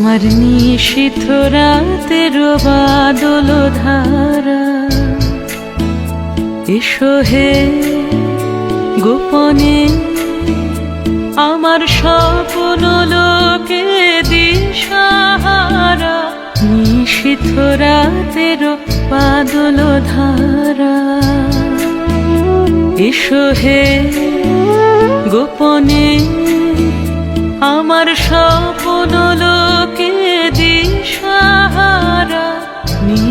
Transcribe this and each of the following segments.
আমার নিশীথ রাতের বাদল ধারা। এসো হে গোপনে, আমার স্বপ্ন লোকে দিশাহারা। নিশীথ রাতের বাদল ধারা। এসো হে গোপনে, আমার স্বপ্ন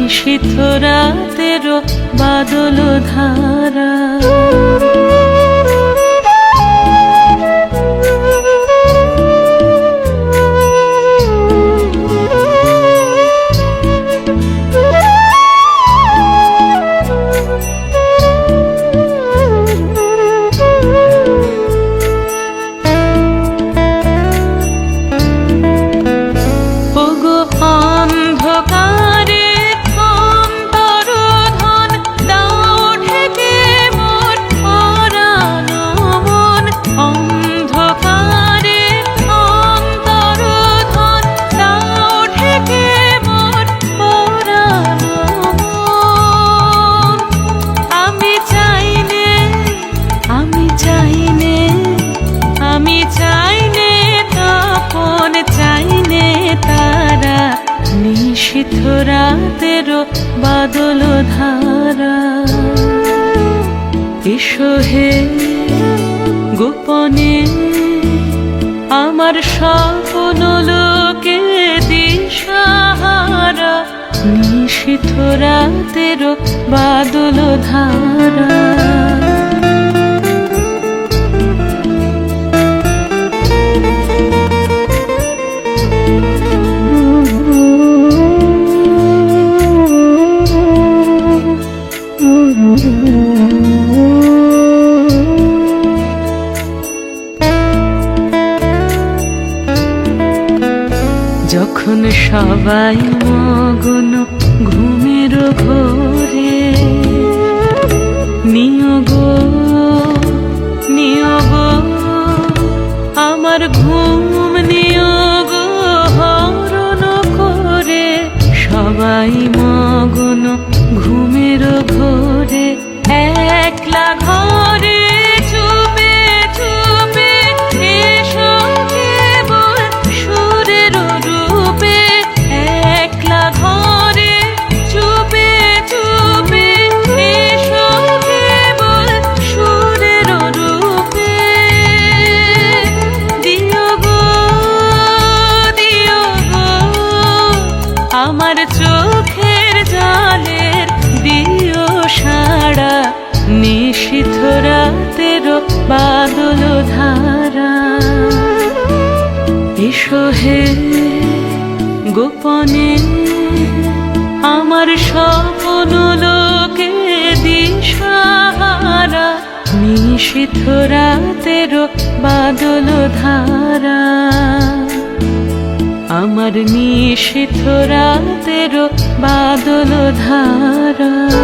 নিশীথ রাতেরও বাদল ধারা। নিশীথ তেরো বাদল ধারা। এসো হে গোপনে, আমার স্বপ্ন লোকে দিশাহারা। নিশীথ তেরো বাদল ধারা। যখন সবাই মগন ঘুমের ঘোরে নিয়োগ নিয়োগ আমার ঘুম নিয়োগ হরণ করে সবাই মগন ঘুমের চোখের জালের দিও সাড়া, নিশীথ রাতের বাদল ধারা। এসো গোপনে, আমার স্বপ্ন লোকে দিশাহারা, নিশীথ রাতের বাদল ধারা। আমার নিশিথ রাতের বাদল ধারা।